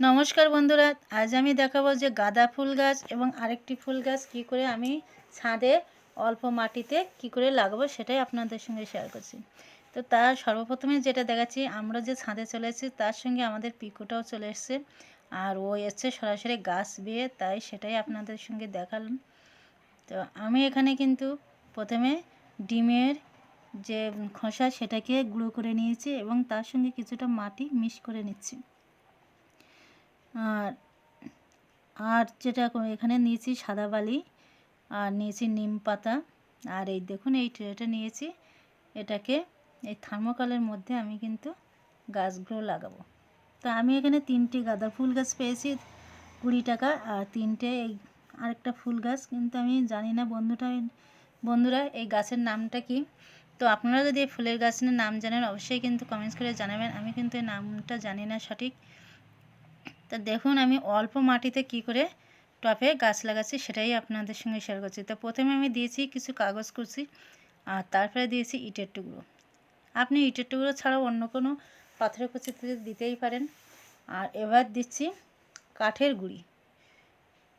নমস্কার বন্ধুরা, আজ আমি দেখাবো যে গাঁদা ফুল গাছ এবং আরেকটি ফুল গাছ কি করে আমি ছাদে অল্প মাটিতে কি করে লাগাবো সেটাই আপনাদের সঙ্গে শেয়ার করছি। তো তার সর্বপ্রথমে যেটা দেখাচ্ছি, আমরা যে ছাদে চলে এসেছি তার সঙ্গে আমাদের পিকুটাও চলে এসছে আর ও এসছে সরাসরি গাছ বিয়ে, তাই সেটাই আপনাদের সঙ্গে দেখালাম। তো আমি এখানে কিন্তু প্রথমে ডিমের যে খোসা সেটাকে গুঁড়ো করে নিয়েছি এবং তার সঙ্গে কিছুটা মাটি মিক্স করে নিচ্ছি। আর আর যেটা এখানে নিয়েছি সাদা বালি, আর নিয়েছি নিম পাতা। আর এই দেখুন, এই ট্রেটা নিয়েছি। এটাকে এই থার্মোকলের মধ্যে আমি কিন্তু গাছগুলো লাগাবো। তো আমি এখানে তিনটে গাঁদা ফুল গাছ পেয়েছি, কুড়ি টাকা। আর তিনটে এই আরেকটা ফুল গাছ, কিন্তু আমি জানি না বন্ধুটা, বন্ধুরা, এই গাছের নামটা কি? তো আপনারা যদি এই ফুলের গাছের নাম জানেন, অবশ্যই কিন্তু কমেন্টস করে জানাবেন। আমি কিন্তু এই নামটা জানি না সঠিক। তা দেখুন আমি অল্প মাটিতে কি করে টপে গাছ লাগাচ্ছি, সেটাই আপনাদের সঙ্গে শেয়ার করছি। তো প্রথমে আমি দিয়েছি কিছু কাগজ কুচি আর তারপরে দিয়েছি ইটের টুকরো। আপনি ইটের টুকরো ছাড়াও অন্য কোনো পাথরের কুচিতে দিতেই পারেন। আর এবার দিচ্ছি কাঠের গুঁড়ি।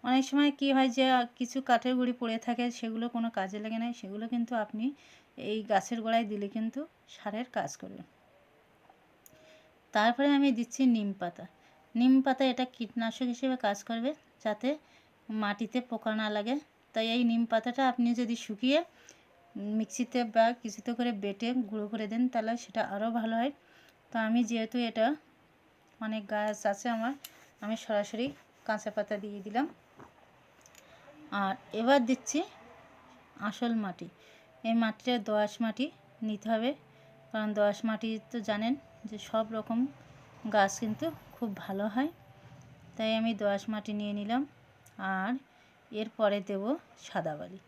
অনেক সময় কি হয় যে, কিছু কাঠের গুঁড়ি পড়ে থাকে, সেগুলো কোনো কাজে লাগে না, সেগুলো কিন্তু আপনি এই গাছের গোড়ায় দিলে কিন্তু সারের কাজ করবে। তারপরে আমি দিচ্ছি নিম পাতা। নিম পাতা এটা কীটনাশক হিসেবে কাজ করবে যাতে মাটিতে পোকা না লাগে। তাই এই নিম পাতাটা আপনি যদি শুকিয়ে মিক্সিতে বা কিছুতে করে বেটে গুঁড়ো করে দেন, তাহলে সেটা আরও ভালো হয়। তো আমি যেহেতু এটা অনেক গাছ আছে আমার, আমি সরাসরি কাঁচা পাতা দিয়ে দিলাম। আর এবার দিচ্ছি আসল মাটি। এই মাটিটা দোআঁশ মাটি নিতে হবে। কারণ দোআঁশ মাটি তো জানেন যে সব রকম গাছ কিন্তু খুব ভালো হয়। তাই আমি দোআঁশ মাটি নিয়ে নিলাম আর এরপরে দেব সাদা বালি।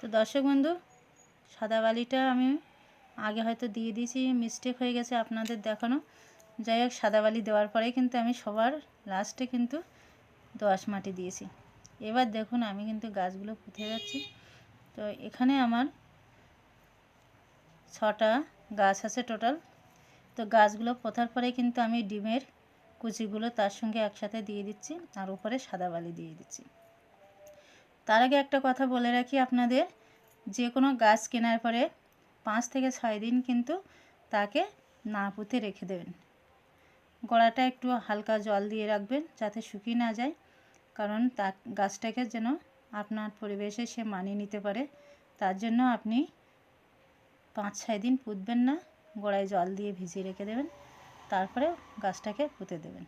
তো দর্শক বন্ধু, সাদা বালিটা আমি আগে হয়তো দিয়ে দিয়েছি মিস্টেক হয়ে গেছে আপনাদের দেখানো। যাই হোক, সাদা বালি দেওয়ার পরে কিন্তু আমি সবার লাস্টে কিন্তু দোআঁশ মাটি দিয়েছি। এবার দেখুন, আমি কিন্তু গাছগুলো পুঁতে যাচ্ছি। তো এখানে আমার ছটা গাছ আছে টোটাল তো গাছগুলো পোথার পরে কিন্তু আমি ডিমের কুচিগুলো তার সঙ্গে একসাথে দিয়ে দিচ্ছি আর উপরে সাদা বালি দিয়ে দিচ্ছি। তার আগে একটা কথা বলে রাখি আপনাদের, যে কোনো গাছ কেনার পরে পাঁচ থেকে ছয় দিন কিন্তু তাকে না পুঁতে রেখে দেবেন। গোড়াটা একটু হালকা জল দিয়ে রাখবেন যাতে শুকিয়ে না যায়, কারণ তা গাছটাকে যেন আপনার পরিবেশে সে মানিয়ে নিতে পারে। তার জন্য আপনি পাঁচ ছয় দিন পুঁতবেন না। গোড়ায় জল দিয়ে ভিজিয়ে রেখে দেবেন। তারপরে গাছটাকে পুঁতে দেবেন।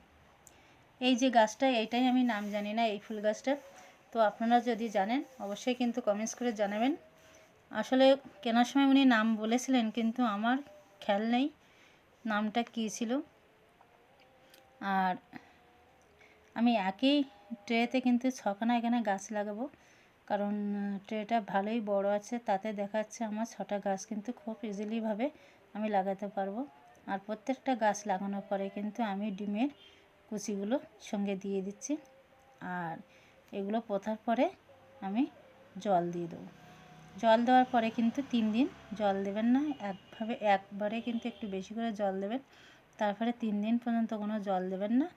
এই যে গাছটা, এইটাই আমি নাম জানি না এই ফুল গাছটা। তো আপনারা যদি জানেন, অবশ্যই কিন্তু কমেন্টস করে জানাবেন। আসলে কেনার সময় উনি নাম বলেছিলেন, কিন্তু আমার খেয়াল নেই নামটা কী ছিল। আর আমি একই ট্রেতে কিন্তু ছখানা এখানে গাছ লাগাবো, কারণ ট্রেটা ভালোই বড় আছে, তাতে দেখাচ্ছে আমার ছটা গাছ কিন্তু খুব ইজিলিভাবে আমি লাগাতে পারব। আর প্রত্যেকটা গাছ লাগানোর পরে কিন্তু আমি ডিমের কুচিগুলো সঙ্গে দিয়ে দিচ্ছি। আর এগুলো পোথার পরে আমি জল দিয়ে দেবো। জল দেওয়ার পরে কিন্তু তিন দিন জল দেবেন না, একভাবে একবারে কিন্তু একটু বেশি করে জল দেবেন। তারপরে তিন দিন পর্যন্ত কোনো জল দেবেন না।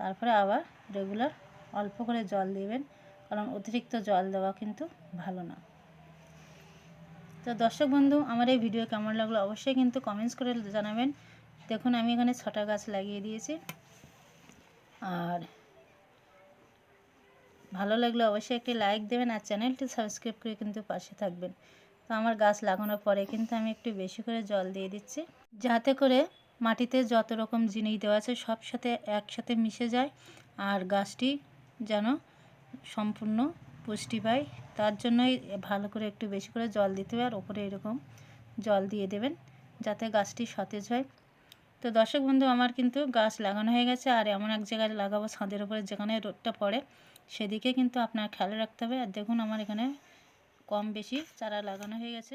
তারপরে আবার রেগুলার অল্প করে জল দেবেন। কারণ অতিরিক্ত জল দেওয়া কিন্তু ভালো না। তো দর্শক বন্ধু, আমার এই ভিডিও কেমন লাগল অবশ্যই কিন্তু কমেন্টস করে জানাবেন। দেখুন, আমি এখানে ছটা গাছ লাগিয়ে দিয়েছি। আর ভালো লাগলে অবশ্যই একটি লাইক দেবেন আর চ্যানেলটি সাবস্ক্রাইব করে কিন্তু পাশে থাকবেন। তো আমার গাছ লাগানোর পরে কিন্তু আমি একটু বেশি করে জল দিয়ে দিচ্ছি। যাতে করে মাটিতে যত রকম জিনিস দেওয়া আছে সব সাথে একসাথে মিশে যায়, আর গাছটি যেন সম্পূর্ণ পুষ্টি পায় তার জন্যই ভালো করে একটু বেশি করে জল দিতে হবে আর ওপরে এরকম জল দিয়ে দেবেন যাতে গাছটি সতেজ হয়। তো দর্শক বন্ধু, আমার কিন্তু গাছ লাগানো হয়ে গেছে আর এমন এক জায়গায় লাগাবো ছাদের ওপরে যেখানে রোদটা পড়ে, সেদিকে কিন্তু আপনার খেয়াল রাখতে হবে। আর দেখুন, আমার এখানে কম বেশি চারা লাগানো হয়ে গেছে।